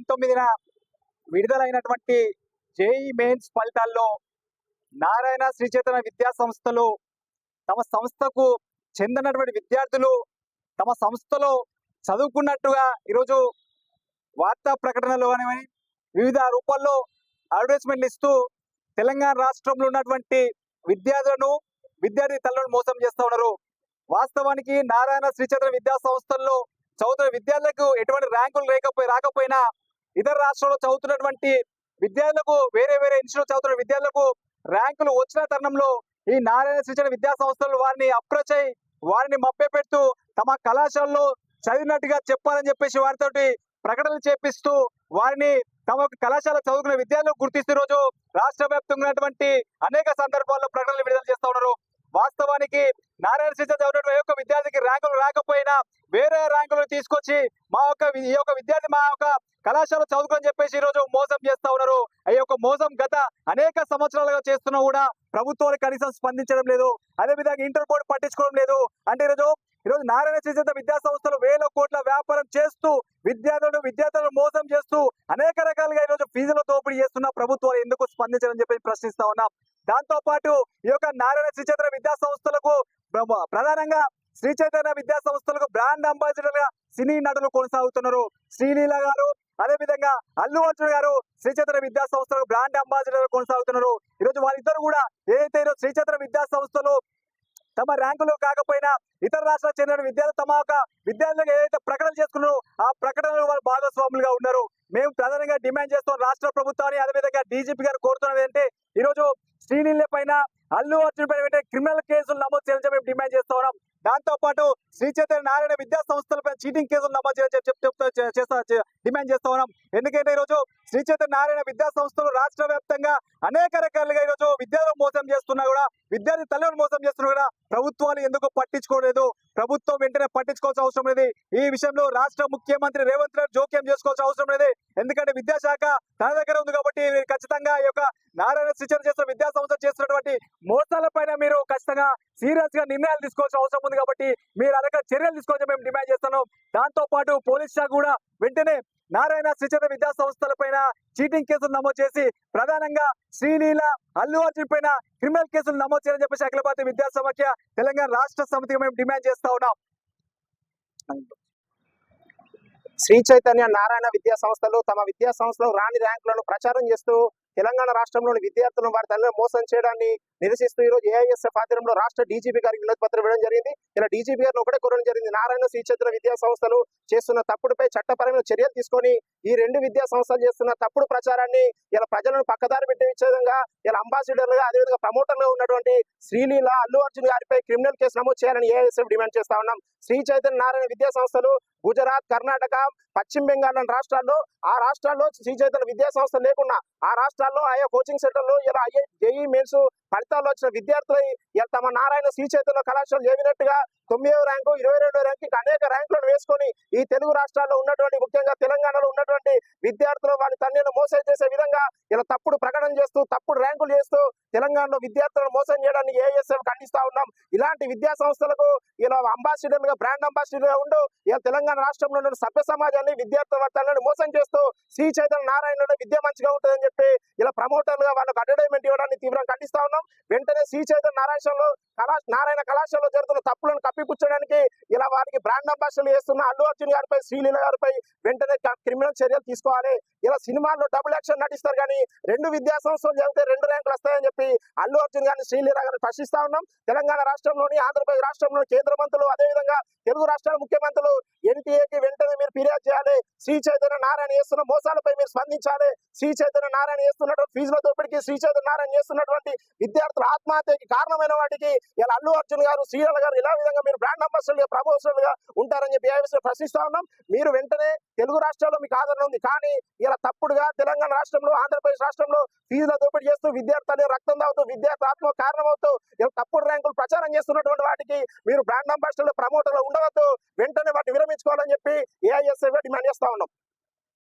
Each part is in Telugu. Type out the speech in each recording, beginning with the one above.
పంతొమ్మిదిన విడుదలైనటువంటి జేఈ మెయిన్స్ ఫలితాల్లో నారాయణ శ్రీచేతన విద్యా సంస్థలు తమ సంస్థకు చెందినటువంటి విద్యార్థులు తమ సంస్థలో చదువుకున్నట్టుగా ఈరోజు వార్తా ప్రకటనలు అనేవి వివిధ రూపాల్లో అడ్వర్టైజ్మెంట్లు ఇస్తూ తెలంగాణ రాష్ట్రంలో ఉన్నటువంటి విద్యార్థులను విద్యార్థి తల్లులను మోసం చేస్తూ ఉన్నారు. వాస్తవానికి నారాయణ శ్రీచేతన విద్యా సంస్థల్లో చదువుతున్న విద్యార్థులకు ఎటువంటి ర్యాంకులు లేకపోయి రాకపోయినా ఇతర రాష్ట్రాల్లో చదువుతున్నటువంటి విద్యార్థులకు వేరే వేరే ఇన్స్టిట్యూట్ చదువుతున్న విద్యార్థులకు ర్యాంకులు వచ్చిన తరుణంలో ఈ నారాయణ శిక్షణ విద్యా సంస్థలు వారిని అప్రోచ్ అయి వారిని మభ్యపెడుతూ తమ కళాశాలలో చదివినట్టుగా చెప్పాలని చెప్పేసి వారితోటి ప్రకటనలు చేపిస్తూ వారిని తమ కళాశాల చదువుకున్న విద్యార్థులకు గుర్తిస్తూ రోజు రాష్ట్ర వ్యాప్తంగా ఉన్నటువంటి అనేక సందర్భాల్లో ప్రకటనలు విడుదల చేస్తూ ఉన్నారు. వాస్తవానికి నారాయణ శిక్షణ చదివినటువంటి విద్యార్థికి ర్యాంకులు రాకపోయినా వేరే ర్యాంకులు తీసుకొచ్చి మా ఈ యొక్క విద్యార్థి మా యొక్క కళాశాల చదువుకొని చెప్పేసి ఈ రోజు మోసం చేస్తా ఉన్నారు. ఈ యొక్క మోసం గత అనేక సంవత్సరాలుగా చేస్తున్నా కూడా ప్రభుత్వాలు కనీసం స్పందించడం లేదు. అదే విధంగా ఇంటర్ బోర్డు పట్టించుకోవడం లేదు. అంటే ఈరోజు ఈరోజు నారాయణ శ్రీచంద్ర విద్యా సంస్థలు వేల కోట్ల వ్యాపారం చేస్తూ విద్యార్థులను విద్యార్థులను మోసం చేస్తూ అనేక రకాలుగా ఈరోజు ఫీజుల దోపిడీ చేస్తున్న ప్రభుత్వాలు ఎందుకు స్పందించడం చెప్పి ప్రశ్నిస్తా ఉన్నాం. దాంతో పాటు ఈ యొక్క నారాయణ శ్రీచంద్ర విద్యా సంస్థలకు ప్రధానంగా శ్రీ చైతన్య విద్యా సంస్థలకు బ్రాండ్ అంబాసిడర్గా సినీ నటులు కొనసాగుతున్నారు. శ్రీలీల గారు అదే విధంగా అల్లు అర్జున్ గారు శ్రీ చైతన్య విద్యా సంస్థలకు బ్రాండ్ అంబాసిడర్ కొనసాగుతున్నారు. ఈరోజు వాళ్ళిద్దరు కూడా ఏదైతే ఈరోజు శ్రీ చైతన్య విద్యా సంస్థలు తమ ర్యాంకులు కాకపోయినా ఇతర రాష్ట్రాలకు చెందిన విద్యార్థులు తమ యొక్క విద్యార్థులకు ఏదైతే ప్రకటన చేసుకున్నారో ఆ ప్రకటనలో వారు భాగస్వాములుగా ఉన్నారు. మేము ప్రధానంగా డిమాండ్ చేస్తాం రాష్ట్ర ప్రభుత్వాన్ని అదేవిధంగా డీజీపీ గారు కోరుతున్నది ఏంటంటే ఈరోజు శ్రీనీళ్ళ పైన అల్లు అర్జున్ పైన క్రిమినల్ కేసులు నమోదు చేయాలని మేము డిమాండ్ చేస్తా ఉన్నాం. దాంతో పాటు శ్రీ చైతన్య నారాయణ విద్యా సంస్థలపై చీటింగ్ కేసులు నమోదు చేయాలని చేస్తా డిమాండ్ చేస్తా ఉన్నాం. ఎందుకంటే ఈరోజు శ్రీ చైతన్య నారాయణ విద్యా సంస్థలు రాష్ట్ర వ్యాప్తంగా అనేక రకాలుగా ఈరోజు విద్యార్థులు మోసం చేస్తున్నా కూడా విద్యార్థి తల్లిదండ్రులు మోసం చేస్తున్నా కూడా ప్రభుత్వాలు ఎందుకు పట్టించుకోలేదు? ప్రభుత్వం వెంటనే పట్టించుకోవాల్సిన అవసరం లేదు. ఈ విషయంలో రాష్ట్ర ముఖ్యమంత్రి రేవంత్ రెడ్డి జోక్యం చేసుకోవాల్సిన అవసరం లేదు. ఎందుకంటే విద్యాశాఖ తన దగ్గర ఉంది కాబట్టి మీరు ఖచ్చితంగా ఈ యొక్క నారాయణ శిక్షణ చేస్తున్న విద్యా సంస్థ చేస్తున్నటువంటి మోసాల పైన మీరు ఖచ్చితంగా సీరియస్గా నిర్ణయాలు తీసుకోవాల్సిన అవసరం ఉంది కాబట్టి మీరు అనేక చర్యలు తీసుకోవాలని మేము డిమాండ్ చేస్తున్నాం. దాంతో పాటు పోలీస్ శాఖ కూడా వెంటనే నారాయణ శ్రీచంద్ర విద్యా సంస్థల పైన చీటింగ్ కేసులు నమోదు చేసి ప్రధానంగా శ్రీలీల అల్లు అర్జున్ పైన క్రిమినల్ కేసులు నమోదు చేయాలని చెప్పేసి అఖిలభారత విద్యా సమాఖ్య తెలంగాణ రాష్ట్ర సమితిగా మేము డిమాండ్ చేస్తా ఉన్నాం. శ్రీ చైతన్య నారాయణ విద్యా సంస్థలు తమ విద్యా సంస్థలో రాని ర్యాంకులను ప్రచారం చేస్తూ తెలంగాణ రాష్ట్రంలోని విద్యార్థులను వారి తల్లిని మోసం చేయడాన్ని నిరసిస్తూ ఈరోజు ఏఐఎస్ఎఫ్ ఆధ్వర్యంలో రాష్ట్ర డీజీపీ గారికి వినతి పత్రం ఇవ్వడం జరిగింది. ఇలా డీజీపీ గారిని ఒకటే కోరడం జరిగింది. నారాయణ శ్రీ చైతన్య విద్యా సంస్థలు చేస్తున్న తప్పుడుపై చట్టపరమైన చర్యలు తీసుకొని ఈ రెండు విద్యా సంస్థలు చేస్తున్న తప్పుడు ప్రచారాన్ని ఇలా ప్రజలను పక్కదారి పెట్టే విధంగా ఇలా అంబాసిడర్లుగా అదేవిధంగా ప్రమోటర్లుగా ఉన్నటువంటి శ్రీలీల అల్లు అర్జున్ గారిపై క్రిమినల్ కేసు నమోదు చేయాలని ఏఐఎస్ఎఫ్ డిమాండ్ చేస్తా ఉన్నాం. శ్రీ చైతన్య నారాయణ విద్యా సంస్థలు గుజరాత్ కర్ణాటక పశ్చిమ బెంగాల్ రాష్ట్రాల్లో ఆ రాష్ట్రాల్లో శ్రీ చైతన్య విద్యా సంస్థ లేకుండా ఆ రాష్ట్రాల్లో ఆయా కోచింగ్ సెంటర్లు ఇలా ఐఏ జేఈ మెయిన్స్ ఫలితాల్లో వచ్చిన విద్యార్థులు ఇలా తమ నారాయణ శ్రీ కళాశాల లేవినట్టుగా తొమ్మిదవ ర్యాంకు ఇరవై రెండో ర్యాంకు అనేక ర్యాంకులను వేసుకొని ఈ తెలుగు రాష్ట్రాల్లో ఉన్నటువంటి ముఖ్యంగా తెలంగాణలో ఉన్నటువంటి విద్యార్థులు వారి తల్లిని మోసం చేసే విధంగా ఇలా తప్పుడు ప్రకటన చేస్తూ తప్పుడు ర్యాంకులు చేస్తూ తెలంగాణలో విద్యార్థులను మోసం చేయడాన్ని ఏఎస్ఎఫ్ ఖండిస్తా ఉన్నాం. ఇలాంటి విద్యా సంస్థలకు ఇలా అంబాసిడర్గా బ్రాండ్ అంబాసిడర్గా ఇలా తెలంగాణ రాష్ట్రంలో ఉన్న సభ్య సమాజాన్ని విద్యార్థుల తల్లిని మోసం చేస్తూ శ్రీ చైతన్య నారాయణలో విద్య మంచిగా ఉంటుందని చెప్పి ఇలా ప్రమోటర్లుగా వాళ్ళకు అడ్వర్టైజ్మెంట్ ఇవ్వడాన్ని తీవ్రంగా ఖండిస్తా ఉన్నాం. వెంటనే శ్రీ చైతన్య నారాయణలో కళా నారాయణ కళాశాలలో జరుగుతున్న తప్పులను కప్పిపుచ్చడానికి ఇలా వారికి బ్రాండ్ అంబాసిడర్ చేస్తున్న అల్లు అర్జున్ గారిపై శ్రీలీల గారిపై వెంటనే క్రిమినల్ చర్యలు తీసుకోవాలి ఇలా సినిమాల్లో డబుల్ యాక్షన్ నటిస్తారు కానీ రెండు విద్యా సంస్థలు చదివితే రెండు ర్యాంకులు వస్తాయని చెప్పి అల్లు అర్జున్ గారిని శ్రీలీల గారిని ప్రశ్నిస్తా ఉన్నాం. తెలంగాణ రాష్ట్రంలోని ఆంధ్రప్రదేశ్ రాష్ట్రంలో కేంద్ర మంత్రులు అదేవిధంగా తెలుగు రాష్ట్రాల ముఖ్యమంత్రులు ఎన్టీఏకి వెంటనే మీరు ఫిర్యాదు చేయాలి. శ్రీ చైతన్య నారాయణ చేస్తున్న మోసాలపై మీరు స్పందించాలి. శ్రీ చైతన్య నారాయణ చేస్తున్నటువంటి ఫీజుల దోపిడికి శ్రీ చైతన్య నారాయణ చేస్తున్నటువంటి విద్యార్థుల ఆత్మహత్యకి కారణమైన వాటికి ఇలా అల్లు అర్జున్ గారు శ్రీల గారు ఇలా విధంగా మీరు బ్రాండ్ అంబాసిడర్ ప్రమోషన్ ఉంటారని చెప్పి ఏఐఎస్ ప్రశ్నిస్తా ఉన్నాం. మీరు వెంటనే తెలుగు రాష్ట్రాల్లో మీకు ఆదరణ ఉంది. కానీ ఇలా తప్పుడుగా తెలంగాణ రాష్ట్రంలో ఆంధ్రప్రదేశ్ రాష్ట్రంలో ఫీజుల దోపిడీ చేస్తూ విద్యార్థులు రక్తం తాగుతూ విద్యార్థి ఆత్మ కారణమవుతూ ఇలా తప్పుడు ర్యాంకులు ప్రచారం చేస్తున్నటువంటి వాటికి మీరు బ్రాండ్ అంబాసిడర్లు ప్రమోటర్లు ఉండవద్దు. వెంటనే వాటిని విరమించుకోవాలని చెప్పి ఏఐఎస్ఎఫ్ డిమాండ్ చేస్తా ఉన్నాం.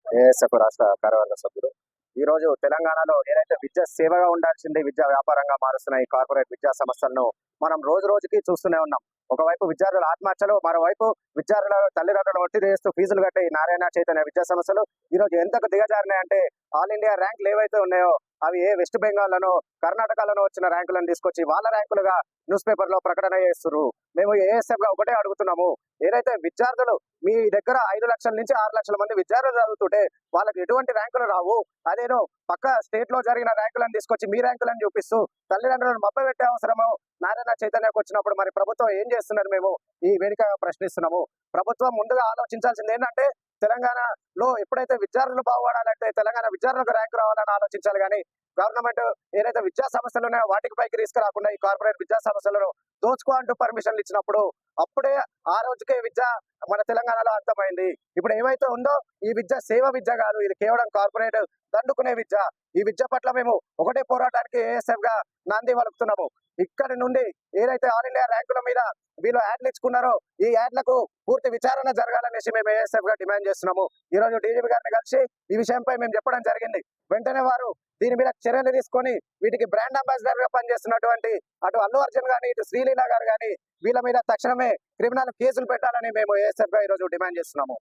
ఏఎస్ఎఫ్ రాష్ట్ర కార్యవర్గ సభ్యుడు ఈ రోజు తెలంగాణలో ఏదైతే విద్య సేవగా ఉండాల్సింది విద్యా వ్యాపారంగా మారుస్తున్న ఈ కార్పొరేట్ విద్యా సంస్థలను మనం రోజు రోజుకి చూస్తూనే ఉన్నాం. ఒకవైపు విద్యార్థుల ఆత్మహత్యలు మరోవైపు విద్యార్థుల తల్లిదండ్రులు ఒత్తిడి చేస్తూ ఫీజులు కట్టే నారాయణ చైతన్య విద్యా సంస్థలు ఈ రోజు ఎంతకు దిగజారినాయంటే ఆల్ ఇండియా ర్యాంకులు ఏవైతే ఉన్నాయో అవి ఏ వెస్ట్ బెంగాల్లోనో కర్ణాటకలోనో వచ్చిన ర్యాంకులను తీసుకొచ్చి వాళ్ళ ర్యాంకులుగా న్యూస్ పేపర్లో ప్రకటన చేస్తున్నారు మేము ఏఎస్ఎఫ్గా ఒకటే అడుగుతున్నాము. ఏదైతే విద్యార్థులు మీ దగ్గర ఐదు లక్షల నుంచి ఆరు లక్షల మంది విద్యార్థులు చదువుతుంటే వాళ్ళకి ఎటువంటి ర్యాంకులు రావు? అదేనో పక్క స్టేట్లో జరిగిన ర్యాంకులను తీసుకొచ్చి మీ ర్యాంకులను చూపిస్తూ తల్లిదండ్రులను మప్ప పెట్టే అవసరము? నారాయణ చైతన్యకు వచ్చినప్పుడు మరి ప్రభుత్వం ఏం చేస్తున్నారు మేము? ఈ వేదిక ప్రశ్నిస్తున్నాము. ప్రభుత్వం ముందుగా ఆలోచించాల్సింది ఏంటంటే తెలంగాణలో ఎప్పుడైతే విద్యార్థులు బాగుపడాలంటే తెలంగాణ విద్యార్థులకు ర్యాంక్ రావాలని ఆలోచించాలి కానీ గవర్నమెంట్ ఏదైతే విద్యా సంస్థలు ఉన్నాయో వాటికి పైకి తీసుకురాకుండా ఈ కార్పొరేట్ విద్యా సంస్థలను దోచుకో అంటూ పర్మిషన్లు ఇచ్చినప్పుడు అప్పుడే ఆ రోజుకే విద్య మన తెలంగాణలో అంతమైంది ఇప్పుడు ఏమైతే ఉందో ఈ విద్య సేవ విద్య కాదు ఇది కేవలం కార్పొరేట్ దండుకునే విద్య. ఈ విద్య పట్ల మేము ఒకటే పోరాటానికి ఏఎస్ఎఫ్గా నాంది వలుపుతున్నాము ఇక్కడి నుండి ఏదైతే ఆల్ ఇండియా ర్యాంకుల మీద వీళ్ళు యాడ్లు ఇచ్చుకున్నారో. ఈ యాడ్లకు పూర్తి విచారణ జరగాలనేసి మేము ఏఎస్ఎఫ్గా డిమాండ్ చేస్తున్నాము. ఈ రోజు డీజీపీ గారిని కలిసి ఈ విషయంపై మేము చెప్పడం జరిగింది. వెంటనే వారు దీని మీద చర్యలు తీసుకొని వీటికి బ్రాండ్ అంబాసిడర్గా పనిచేస్తున్నటువంటి అటు అల్లు అర్జున్ గాని ఇటు శ్రీలీల గారు గాని వీళ్ళ మీద తక్షణమే క్రిమినల్ కేసులు పెట్టాలని మేము ఏఎస్ఎఫ్గా ఈ రోజు డిమాండ్ చేస్తున్నాము.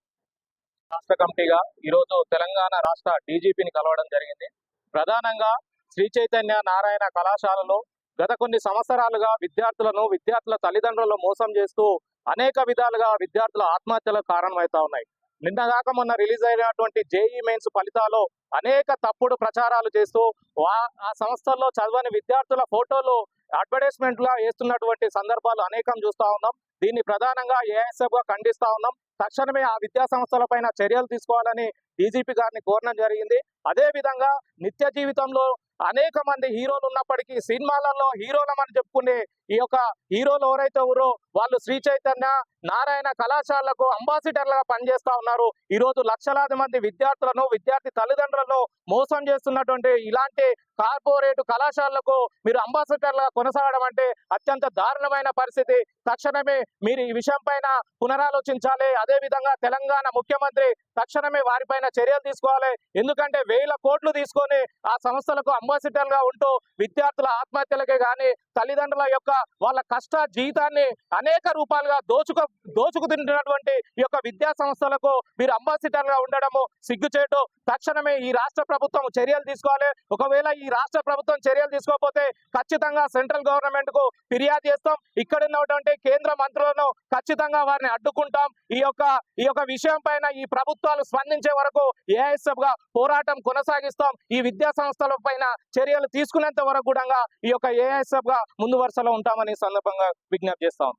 రాష్ట్ర కమిటీగా ఈరోజు తెలంగాణ రాష్ట్ర డీజీపీని కలవడం జరిగింది. ప్రధానంగా శ్రీ చైతన్య నారాయణ కళాశాలలో గత కొన్ని సంవత్సరాలుగా విద్యార్థులను విద్యార్థుల తల్లిదండ్రులను మోసం చేస్తూ అనేక విధాలుగా విద్యార్థుల ఆత్మహత్యలకు కారణమవుతా ఉన్నాయి. నిన్నగాక మొన్న రిలీజ్ అయినటువంటి జేఈ మెయిన్స్ ఫలితాలు అనేక తప్పుడు ప్రచారాలు చేస్తూ వా- ఆ సంస్థల్లో చదవని విద్యార్థుల ఫోటోలు అడ్వర్టైజ్మెంట్ లా వేస్తున్నటువంటి సందర్భాలు అనేకం చూస్తా ఉన్నాం. దీన్ని ప్రధానంగా ఏఎస్ఎఫ్గా ఖండిస్తా ఉన్నాం. తక్షణమే ఆ విద్యా సంస్థల పైన చర్యలు తీసుకోవాలని డీజీపీ గారిని కోరడం జరిగింది. అదే విధంగా నిత్య జీవితంలో అనేక మంది హీరోలు ఉన్నప్పటికీ సినిమాలలో హీరోలమని చెప్పుకునే ఈ యొక్క హీరోలు ఎవరైతే ఉన్నారో వాళ్ళు శ్రీ చైతన్య నారాయణ కళాశాలకు అంబాసిడర్లుగా పనిచేస్తా ఉన్నారు. ఈ రోజు లక్షలాది మంది విద్యార్థులను విద్యార్థి తల్లిదండ్రులను మోసం చేస్తున్నటువంటి ఇలాంటి కార్పొరేట్ కళాశాలకు మీరు అంబాసిడర్లుగా కొనసాగడం అంటే అత్యంత దారుణమైన పరిస్థితి. తక్షణమే మీరు ఈ విషయం పైన పునరాలోచించాలి. అదే విధంగా తెలంగాణ ముఖ్యమంత్రి తక్షణమే వారిపైన చర్యలు తీసుకోవాలి. ఎందుకంటే వేల కోట్లు తీసుకొని ఆ సంస్థలకు అంబాసిడర్గా ఉంటూ విద్యార్థుల ఆత్మహత్యలకే కానీ తల్లిదండ్రుల యొక్క వాళ్ళ కష్ట జీవితాన్ని అనేక రూపాలుగా దోచుకు దోచుకు తింటున్నటువంటి ఈ యొక్క విద్యా సంస్థలకు మీరు అంబాసిడర్గా ఉండడము సిగ్గుచేటు. తక్షణమే ఈ రాష్ట్ర ప్రభుత్వం చర్యలు తీసుకోవాలి. ఒకవేళ ఈ రాష్ట్ర ప్రభుత్వం చర్యలు తీసుకోకపోతే ఖచ్చితంగా సెంట్రల్ గవర్నమెంట్కు ఫిర్యాదు చేస్తాం. ఇక్కడ ఉన్నటువంటి కేంద్ర మంత్రులను ఖచ్చితంగా వారిని అడ్డుకుంటాం. ఈ యొక్క ఈ యొక్క విషయం పైన ఈ ప్రభుత్వాలు స్పందించే వరకు ఏఐఎస్ఎఫ్గా పోరాటం కొనసాగిస్తాం. ఈ విద్యా సంస్థల పైన చర్యలు తీసుకునేంత వరకు కూడా ఈ యొక్క ఏఐఎస్ఎఫ్గా ముందు వరుసలో ఉంటామని సందర్భంగా విజ్ఞప్తి చేస్తాం